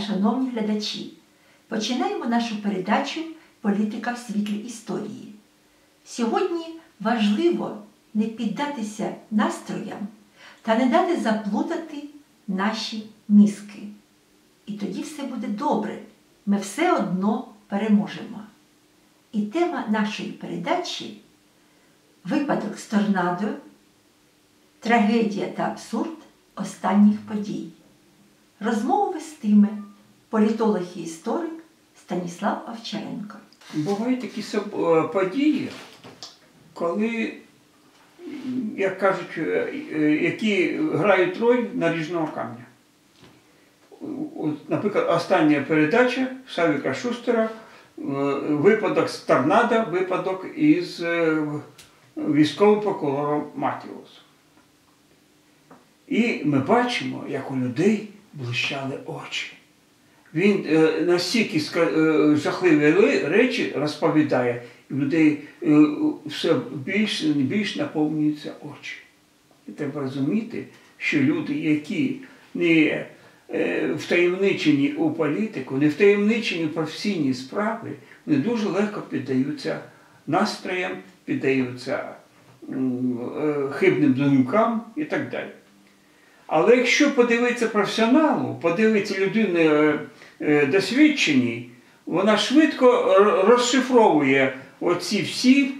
шановні глядачі! Починаємо нашу передачу Політика в світлі історії. Сьогодні важливо не піддатися настроям та не дати заплутати наші мізки. І тоді все буде добре. Ми все одно переможемо. І тема нашої передачі випадок з торнадо, трагедія та абсурд останніх подій. Розмову вестиме політолог і історик Станіслав Овчаренко. Бувають такі е, події, коли, як кажуть, е, е, які грають роль наріжного камня. Наприклад, остання передача Савіка Шустера випадок з торнадо, випадок із військовим прокурором Матіусом. І ми бачимо, як у людей блищали очі. Він е, настільки е, жахливі речі розповідає, і людей е, все більш більш наповнюються очі. І треба розуміти, що люди, які не втаємничені у політику, не втаємничені в професійні справи, вони дуже легко піддаються настроям, піддаються хибним думкам і так далі. Але якщо подивитися професіоналу, подивитися людини е, досвідченій, вона швидко розшифровує оці всі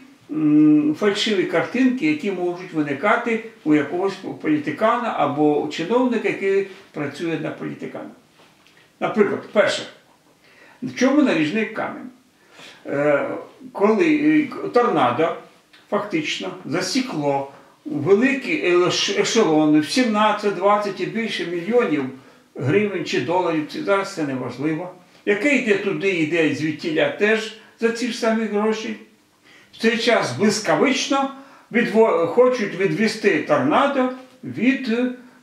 фальшиві картинки, які можуть виникати у якогось політикана або чиновника, який працює на політикана. Наприклад, перше, в чому наріжний камінь? Е, Коли е, торнадо фактично засікло великі ешелони в 17, 20 і більше мільйонів гривень чи доларів, це зараз це не важливо. Яке йде туди, йде звідтіля теж за ці ж самі гроші. В цей час блискавично відво- хочуть відвести торнадо від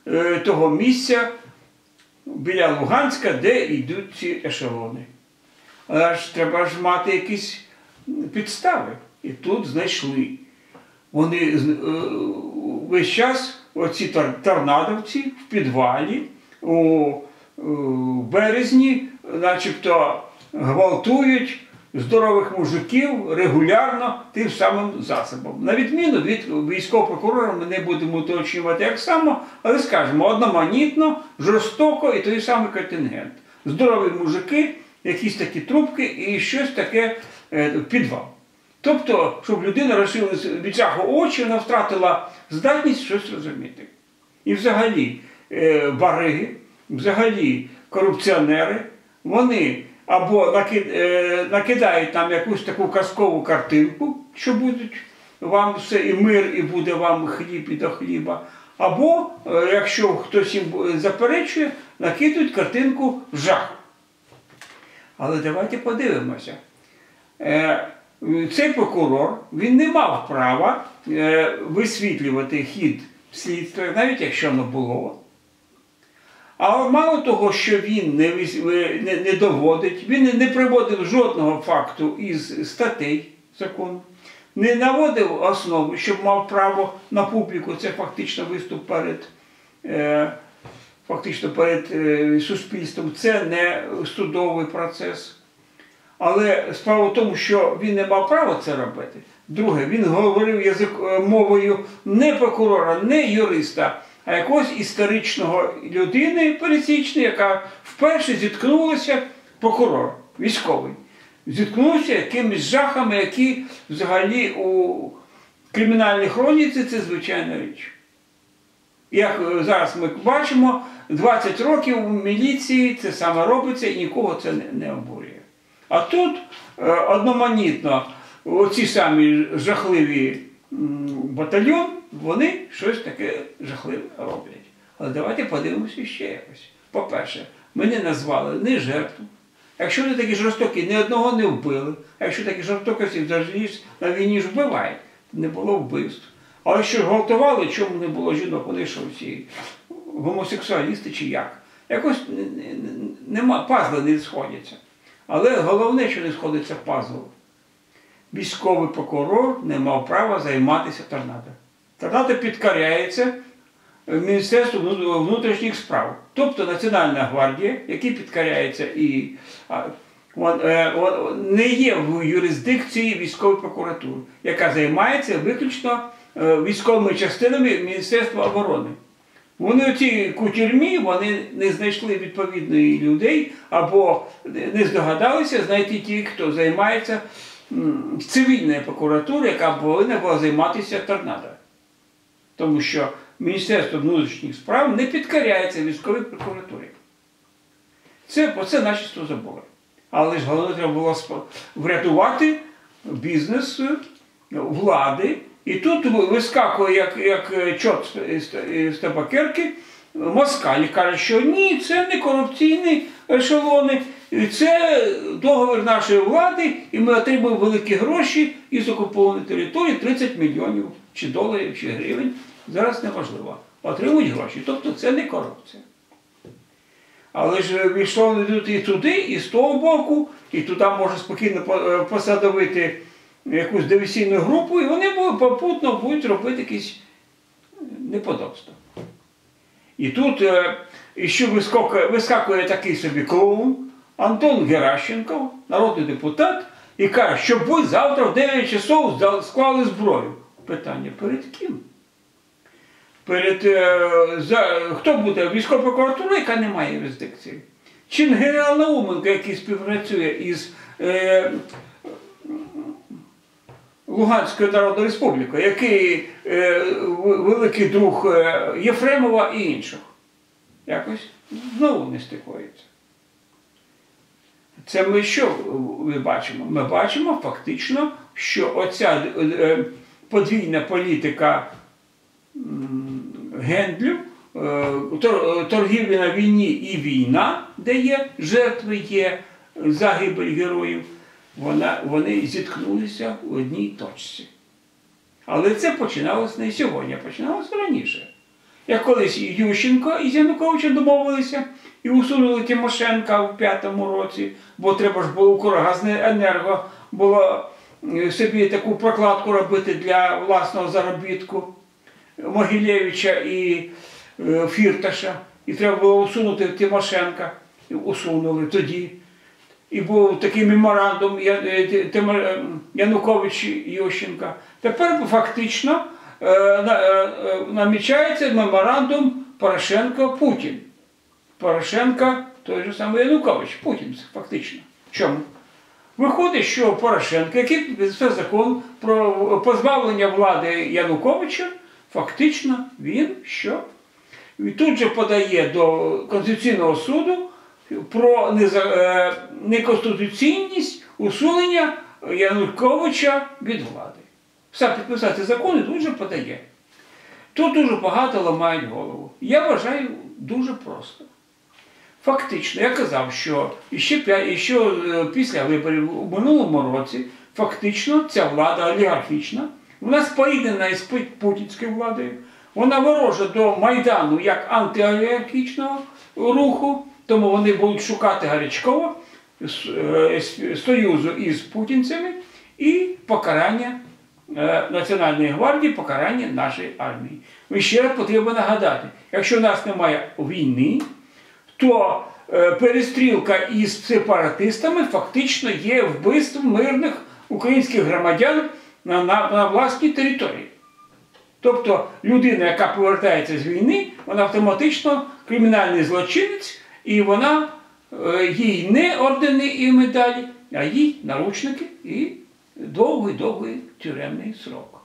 е, того місця біля Луганська, де йдуть ці ешелони. Але ж треба ж мати якісь підстави. І тут знайшли. Вони е, весь час, оці тор- торнадовці в підвалі у березні, начебто гвалтують здорових мужиків регулярно тим самим засобом. На відміну від військового прокурора, ми не будемо уточнювати як само, але скажемо одноманітно, жорстоко і той самий контингент. Здорові мужики, якісь такі трубки і щось таке е, підвал. Тобто, щоб людина розшилась від жаху очі, вона втратила здатність щось розуміти. І взагалі бариги, взагалі корупціонери, вони або е, накидають нам якусь таку казкову картинку, що будуть вам все і мир, і буде вам хліб і до хліба. Або, е, якщо хтось їм заперечує, накидують картинку жаху. Але давайте подивимося. Е, Цей прокурор він не мав права е, висвітлювати хід слідства, навіть якщо воно було. А мало того, що він не, не, не доводить, він не- не приводив жодного факту із статей закону, не наводив основу, щоб мав право на публіку, це фактично виступ перед, е, фактично перед е, суспільством, це не судовий процес. Але справа в тому, що він не мав права це робити. Друге, він говорив язик е, мовою не прокурора, не юриста, а якогось історичного людини пересічної, яка вперше зіткнулася прокурор військовий. Зіткнувся якимись жахами, які взагалі у кримінальній хроніці це звичайна річ. Як е, зараз ми бачимо, 20 років у міліції це саме робиться і нікого це не, обурює. А тут е, одноманітно оці самі жахливі м, батальйон, вони щось таке жахливе роблять. Але давайте подивимося ще якось. По-перше, ми не назвали ні жертву. Якщо вони такі жорстокі, ні одного не вбили. А якщо такі жорстокості взагалі на війні ж вбивають, не було вбивств. Але що гвалтували, чому не було жінок? Вони що всі гомосексуалісти чи як? Якось не- не- не- нема, пазли не сходяться. Але головне, що не сходиться пазл. Військовий прокурор не мав права займатися торнадо. Торнадо підкоряється Міністерство вну- внутрішніх справ, тобто Національна гвардія, який підкоряється і е, не є в юрисдикції військової прокуратури, яка займається виключно е, військовими частинами Міністерства оборони. Вони оці кутюрмі, вони не знайшли відповідних людей або не здогадалися знайти ті, хто займається цивільною прокуратурою, яка повинна була займатися торнадо. Тому що Міністерство внутрішніх справ не підкоряється військовій прокуратурі. Це про це начисто забули. Але ж головне треба було врятувати бізнес е, влади. І тут вискакує, як, як е, чорт з- з табакерки, москаль і каже, що ні, це не корупційні ешелони, це договір нашої влади, і ми отримуємо великі гроші із окупованої території 30 мільйонів чи доларів, чи гривень. Зараз неважливо. Отримують гроші. Тобто це не корупція. Але ж війшов йдуть і туди, і з того боку, і туди може спокійно е, посадовити якусь диверсійну групу, і вони попутно будуть робити якісь неподобства. І тут е, ще вискакує, такий собі клоун Антон Геращенко, народний депутат, і каже, що ви завтра в 9 часов склали зброю. Питання перед ким? Перед е, за, хто буде? Військова прокуратура, яка не має юрисдикції? Чи генерал Науменко, який співпрацює із е, Луганською Народною Республікою, який е, великий друг е, Єфремова і інших. Якось знову не стикується. Це ми що ми бачимо? Ми бачимо фактично, що оця е, подвійна політика Гендлю, е, е, торгівля на війні і війна, де є жертви, є загибель героїв, вона, вони зіткнулися в одній точці. Але це починалося не сьогодні, а починалося раніше. Як колись Ющенко і Януковичем домовилися і усунули Тимошенка в п'ятому році, бо треба ж було Укргазненерго було е, собі таку прокладку робити для власного заробітку Могилєвича і е, Фірташа. І треба було усунути Тимошенка. І усунули тоді. І був такий меморандум е, е, Янукович Ющенка. Тепер фактично е, на- е, е, намічається меморандум Порошенко-Путін. Порошенко той же самий Янукович, Путін фактично. Чому? Виходить, що Порошенко, який підписав закон про позбавлення влади Януковича, фактично він що? І тут же подає до Конституційного суду про е, неконституційність усунення Януковича від влади. Все підписати закон і тут же подає. Тут дуже багато ламають голову. Я вважаю дуже просто. Фактично, я казав, що іще, п'я- іще е, після виборів у минулому році фактично ця влада олігархічна, вона споріднена із пу- путінською владою, вона ворожа до Майдану як антиолігархічного руху, тому вони будуть шукати гарячково с- е, союзу із путінцями і покарання е, Національної гвардії, покарання нашої армії. І ще раз потрібно нагадати, якщо нас немає війни, то е, перестрілка із сепаратистами фактично є вбивством мирних українських громадян на, на, на власній території. Тобто людина, яка повертається з війни, вона автоматично кримінальний злочинець, і вона е, їй не ордени і медалі, а їй наручники і довгий-довгий тюремний срок.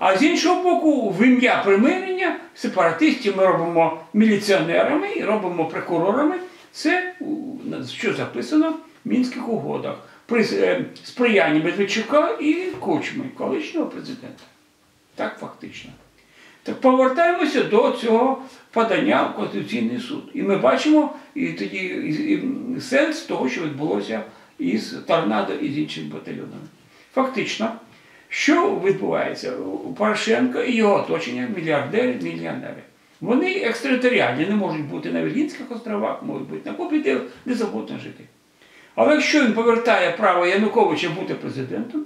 А з іншого боку, в ім'я примирення сепаратистів ми робимо міліціонерами і робимо прокурорами. Це що записано в Мінських угодах при е, сприянні Медведчука і Кучми, колишнього президента. Так фактично. Так повертаємося до цього подання в Конституційний суд. І ми бачимо і тоді і, сенс того, що відбулося із торнадо і з іншими батальйонами. Фактично, що відбувається? У Порошенка і його оточення мільярдери, мільйонери. Вони екстратеріальні, не можуть бути на Віргінських островах, можуть бути на Кубі, де, де жити. Але якщо він повертає право Януковича бути президентом,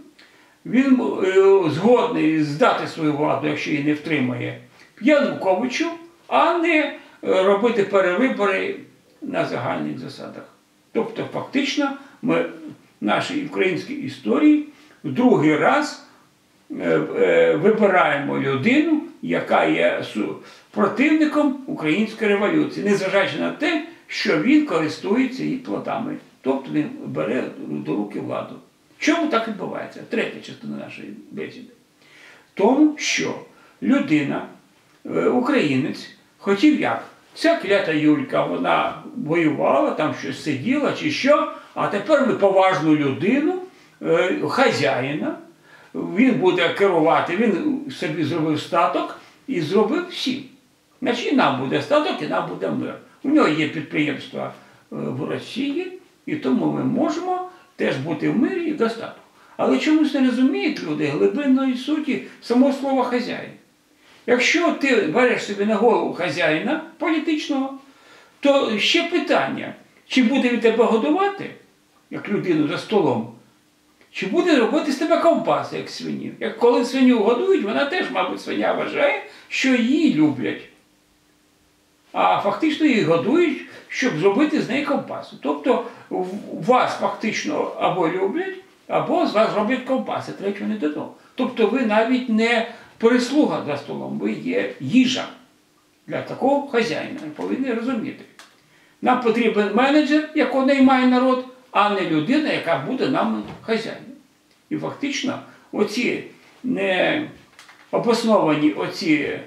він е, згодний здати свою владу, якщо її не втримає Януковичу, а не е, робити перевибори на загальних засадах. Тобто, фактично, ми в нашій українській історії в другий раз вибираємо людину, яка є противником української революції, незважаючи на те, що він користується її плодами. Тобто він бере до руки владу. Чому так відбувається? Третя частина нашої бесіди. Тому що людина, е, українець, хотів як? Ця клята Юлька, вона воювала, там щось сиділа чи що, а тепер ми поважну людину, е, хазяїна, він буде керувати, він собі зробив статок і зробив всім. Значить, і нам буде статок, і нам буде мир. У нього є підприємства е, в Росії, і тому ми можемо теж бути в мирі і в достатку. Але чомусь не розуміють люди глибинної суті самого слова хазяїн. Якщо ти береш собі на голову хазяїна політичного, то ще питання, чи буде він тебе годувати, як людину за столом, чи буде робити з тебе ковбаси, як свиню. Як коли свиню годують, вона теж, мабуть, свиня вважає, що її люблять. А фактично її годують, щоб зробити з неї ковбасу. Тобто вас фактично або люблять, або з вас роблять ковбаси, третього не дано. Тобто ви навіть не прислуга за столом, ви є їжа для такого хазяїна. Ви повинні розуміти. Нам потрібен менеджер, якого наймає народ, а не людина, яка буде нам хазяїном. І фактично оці не обосновані оці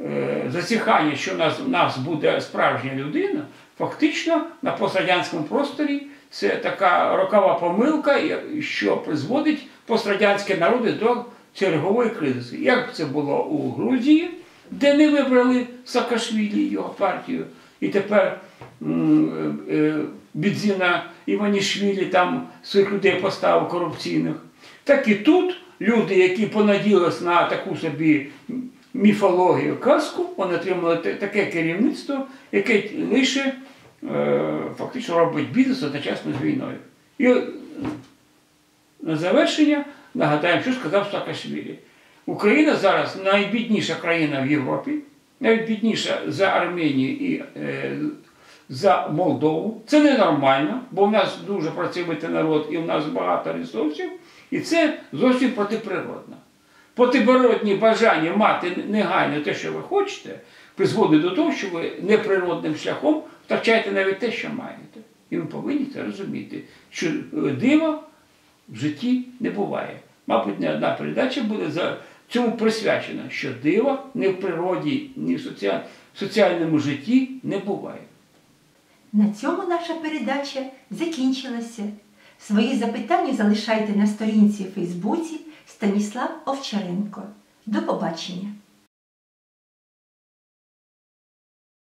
е, зацікання, що у нас, у нас буде справжня людина, фактично на пострадянському просторі це така рокова помилка, що призводить пострадянські народи до чергової кризи. Як це було у Грузії, де не вибрали Саакашвілі його партію, і тепер Бідзіна Іванішвілі там своїх людей поставив корупційних. Так і тут люди, які понаділись на таку собі міфологію казку, вони отримали таке керівництво, яке лише е, фактично робить бізнес одночасно з війною. І е, на завершення нагадаємо, що сказав Саакашвілі. Україна зараз найбідніша країна в Європі, навіть бідніша за Арменію і е, за Молдову. Це ненормально, бо в нас дуже працьовитий народ і в нас багато ресурсів, і це зовсім протиприродно. Протиприродні бажання мати негайно те, що ви хочете, призводить до того, що ви неприродним шляхом втрачаєте навіть те, що маєте. І ви повинні це розуміти, що е, дива в житті не буває. Мабуть, не одна передача буде за цьому присвячена, що дива ні в природі, ні в соціальному житті не буває. На цьому наша передача закінчилася. Свої запитання залишайте на сторінці Фейсбуці Станіслав Овчаренко. До побачення!